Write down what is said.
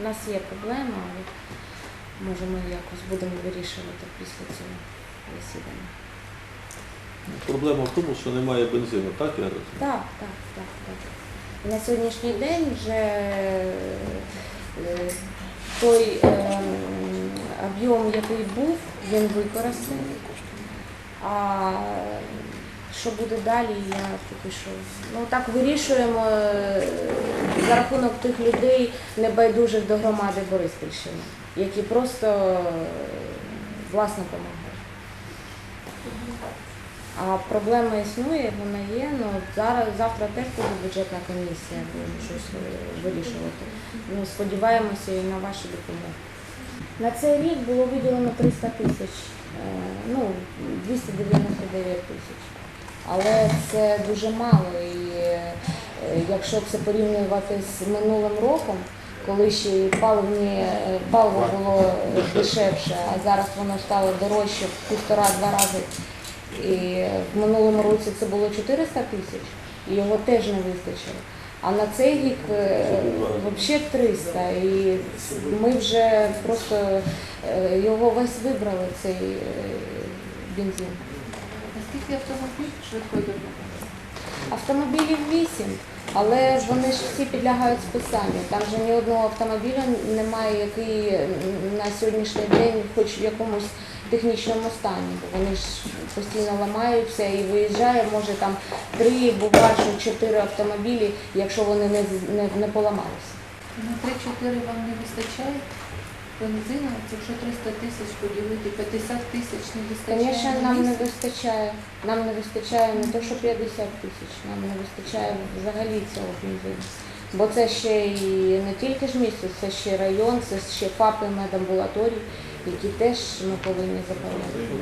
У нас є проблема, але може ми якось будемо вирішувати після цього засідання. Проблема в тому, що немає бензину, так я розумію? Так, так, так, так. На сьогоднішній день вже е, той е, об'єм, який був, він використаний. А що буде далі, я поки що. Ну так вирішуємо е, за рахунок тих людей небайдужих до громади Бориспільщини, які просто е, власно допомагають. А проблема існує, вона є. Ну зараз завтра теж буде бюджетна комісія, будемо щось е, вирішувати. Ну сподіваємося і на вашу допомогу. На цей рік було виділено 300 тисяч, е, ну 299 тисяч. Але це дуже мало. І якщо це порівнювати з минулим роком, коли ще і паливні е, паливо було дешевше, а зараз воно стало дорожче в півтора-два рази. І в минулому році це було 400 тисяч, і його теж не вистачило. А на цей рік взагалі 300. І ми вже просто е, його весь вибрали, цей е, бензин. Наскільки автомобіль швидкої допомоги? Автомобілів 8, але вони ж всі підлягають списанню. Там же ні одного автомобіля немає, який на сьогоднішній день хоч в якомусь технічному стані. Вони ж постійно ламаються і виїжджає, може там три, буває, що чотири автомобілі, якщо вони не, не, не поламалися. На 3-4 вам не вистачає бензину? Якщо 300 тисяч поділити, 50 тисяч не вистачає Звісно, на нам не місяць? вистачає. Нам не вистачає не то, що 50 тисяч, нам не вистачає взагалі цього бензину. Бо це ще і не тільки ж місто, це ще район, це ще ФАПи медамбулаторії, які теж ми повинні заповнити.